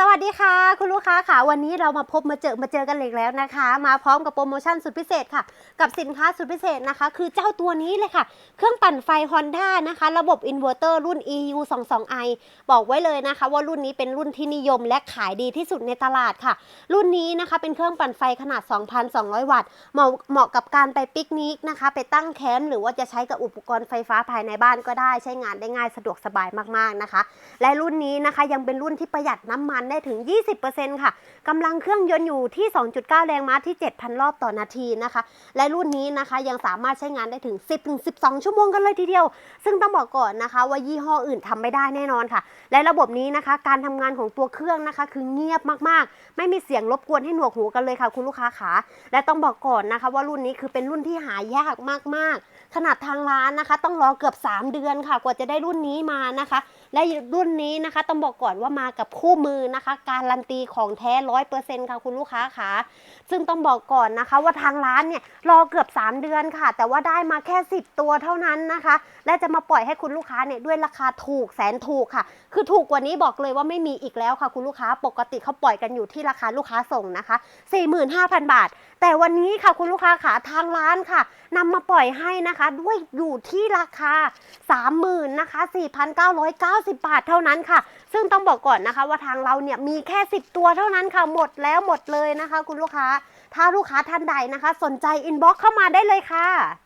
สวัสดีค่ะ คุณลูกค้าค่ะ วันนี้เรามาพบมาเจอมาเจอกันอีกแล้วนะคะ มาพร้อมกับโปรโมชั่นสุดพิเศษค่ะ กับสินค้าสุดพิเศษนะคะ คือเจ้าตัวนี้เลยค่ะ เครื่องปั่นไฟ Honda นะคะ ระบบอินเวอร์เตอร์รุ่น EU 22i บอกไว้เลยนะคะ ว่ารุ่นนี้เป็นรุ่นที่นิยมและขายดีที่สุดในตลาดค่ะ รุ่นนี้นะคะเป็นเครื่องปั่นไฟขนาด 2,200 วัตต์เหมาะเหมาะกับการไปปิกนิกนะคะ ไปตั้งแคมป์หรือว่าจะใช้กับอุปกรณ์ไฟฟ้าภายในบ้านก็ได้ใช้งานได้ง่ายสะดวกสบายมากๆนะคะ และรุ่นนี้นะคะยังเป็นรุ่นที่ประหยัดน้ำมันได้ถึง 20%ค่ะกำลังเครื่องยนต์อยู่ที่ 2.9 แรงม้าที่ 7,000 รอบต่อนาทีนะคะ และรุ่นนี้นะคะยังสามารถใช้งานได้ถึง 10-12 ชั่วโมงกันเลยทีเดียว ซึ่งต้องบอกก่อนนะคะว่ายี่ห้ออื่นทำไม่ได้แน่นอนค่ะ และระบบนี้นะคะ การทำงานของตัวเครื่องนะคะ คือเงียบมากๆ ไม่มีเสียงรบกวนให้หนวกหูกันเลยค่ะ คุณลูกค้าขาและต้องบอกก่อนนะคะ ว่ารุ่นนี้คือเป็นรุ่นที่หายากมากๆ ขนาดทางร้านนะคะ ต้องรอเกือบ 3 เดือนค่ะ กว่าจะได้รุ่นนี้มานะคะ และรุ่นนี้นะคะ ต้องบอกก่อนว่ามากับคู่มือนะคะ การันตีของแท้ร้อยเปอร์เซ็นต์ค่ะคุณลูกค้าค่ะซึ่งต้องบอกก่อนนะคะ ว่าทางร้านเนี่ยรอเกือบ 3 เดือนค่ะ แต่ว่าได้มาแค่ 10 ตัวเท่านั้นนะคะ และจะมาปล่อยให้คุณลูกค้าเนี่ยด้วยราคาถูกแสนถูกค่ะ คือถูกกว่านี้บอกเลยว่าไม่มีอีกแล้วค่ะ คุณลูกค้าปกติเขาปล่อยกันอยู่ที่ราคาลูกค้าส่งนะคะ 45,000 บาท แต่วันนี้ค่ะคุณลูกค้าขาทางร้านค่ะนำมาปล่อยให้นะนะคะ ด้วยอยู่ที่ราคา 30,000นะคะ4,990 บาทเท่านั้นค่ะ ซึ่งต้องบอกก่อนนะคะ ว่าทางเราเนี่ยมีแค่ 10 ตัวเท่านั้นค่ะ หมดแล้วหมดเลยนะคะ คุณลูกค้า ถ้าลูกค้าท่านใดนะคะ สนใจอินบ็อกเข้ามาได้เลยค่ะ